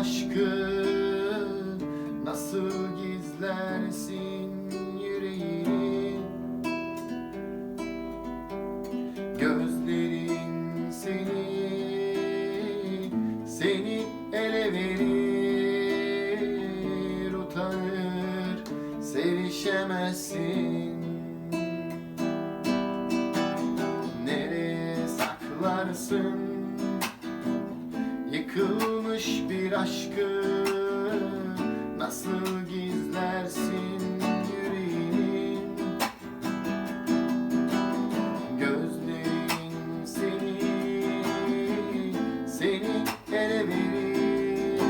aşkı nasıl gizlersin yüreğini? Gözlerin seni seni ele verir utanır sevişemezsin. Nereye saklarsın Yıkılmış bir aşkı. Nasıl gizlersin yüreğini Gözlerin seni Seni ele verir.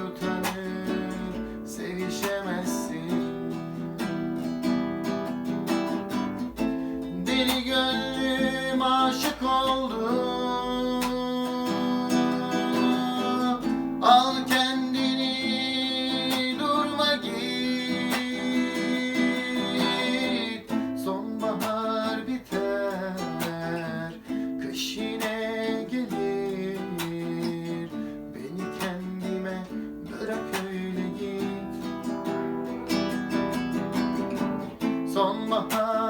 Utanır sevişemezsin. Deli gönlüm aşık oldu on my heart.